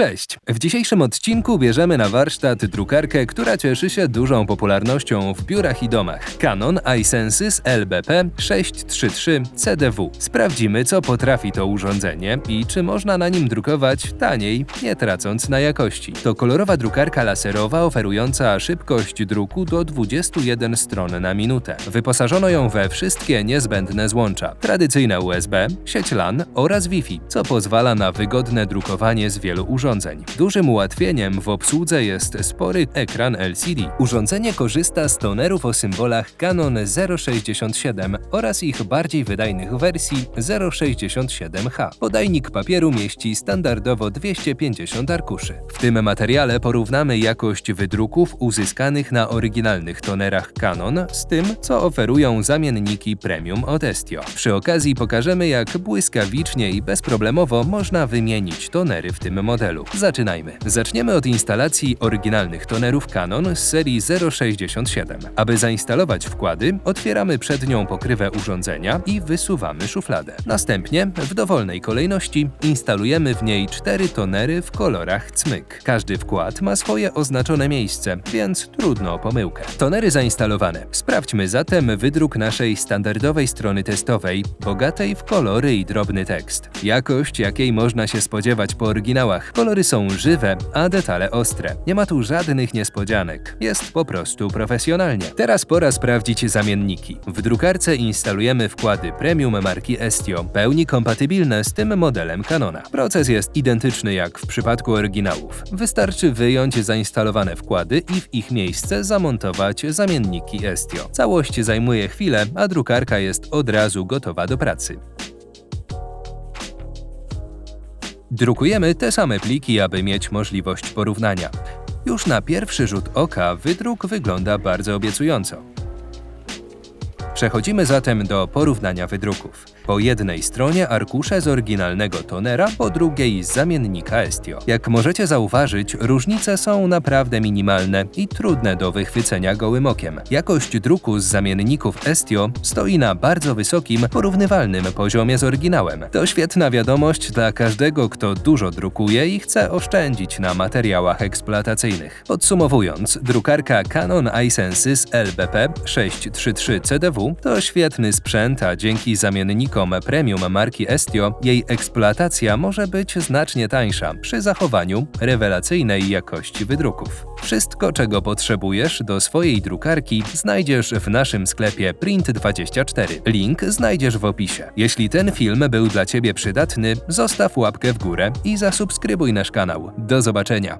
Cześć! W dzisiejszym odcinku bierzemy na warsztat drukarkę, która cieszy się dużą popularnością w biurach i domach. Canon iSenses LBP 633 CDW. Sprawdzimy, co potrafi to urządzenie i czy można na nim drukować taniej, nie tracąc na jakości. To kolorowa drukarka laserowa oferująca szybkość druku do 21 stron na minutę. Wyposażono ją we wszystkie niezbędne złącza. Tradycyjne USB, sieć LAN oraz Wi-Fi, co pozwala na wygodne drukowanie z wielu urządzeń. Dużym ułatwieniem w obsłudze jest spory ekran LCD. Urządzenie korzysta z tonerów o symbolach Canon 067 oraz ich bardziej wydajnych wersji 067H. Podajnik papieru mieści standardowo 250 arkuszy. W tym materiale porównamy jakość wydruków uzyskanych na oryginalnych tonerach Canon z tym, co oferują zamienniki premium od Estio. Przy okazji pokażemy, jak błyskawicznie i bezproblemowo można wymienić tonery w tym modelu. Zaczynajmy. Zaczniemy od instalacji oryginalnych tonerów Canon z serii 067. Aby zainstalować wkłady, otwieramy przednią pokrywę urządzenia i wysuwamy szufladę. Następnie, w dowolnej kolejności, instalujemy w niej cztery tonery w kolorach cmyk. Każdy wkład ma swoje oznaczone miejsce, więc trudno o pomyłkę. Tonery zainstalowane. Sprawdźmy zatem wydruk naszej standardowej strony testowej, bogatej w kolory i drobny tekst. Jakość, jakiej można się spodziewać po oryginałach. Kolory są żywe, a detale ostre. Nie ma tu żadnych niespodzianek. Jest po prostu profesjonalnie. Teraz pora sprawdzić zamienniki. W drukarce instalujemy wkłady premium marki Estio, pełni kompatybilne z tym modelem Canona. Proces jest identyczny jak w przypadku oryginałów. Wystarczy wyjąć zainstalowane wkłady i w ich miejsce zamontować zamienniki Estio. Całość zajmuje chwilę, a drukarka jest od razu gotowa do pracy. Drukujemy te same pliki, aby mieć możliwość porównania. Już na pierwszy rzut oka wydruk wygląda bardzo obiecująco. Przechodzimy zatem do porównania wydruków. Po jednej stronie arkusze z oryginalnego tonera, po drugiej z zamiennika Estio. Jak możecie zauważyć, różnice są naprawdę minimalne i trudne do wychwycenia gołym okiem. Jakość druku z zamienników Estio stoi na bardzo wysokim, porównywalnym poziomie z oryginałem. To świetna wiadomość dla każdego, kto dużo drukuje i chce oszczędzić na materiałach eksploatacyjnych. Podsumowując, drukarka Canon iSenses LBP 633 CDW to świetny sprzęt, a dzięki zamiennikom premium marki Estio jej eksploatacja może być znacznie tańsza przy zachowaniu rewelacyjnej jakości wydruków. Wszystko, czego potrzebujesz do swojej drukarki, znajdziesz w naszym sklepie Print24. Link znajdziesz w opisie. Jeśli ten film był dla Ciebie przydatny, zostaw łapkę w górę i zasubskrybuj nasz kanał. Do zobaczenia!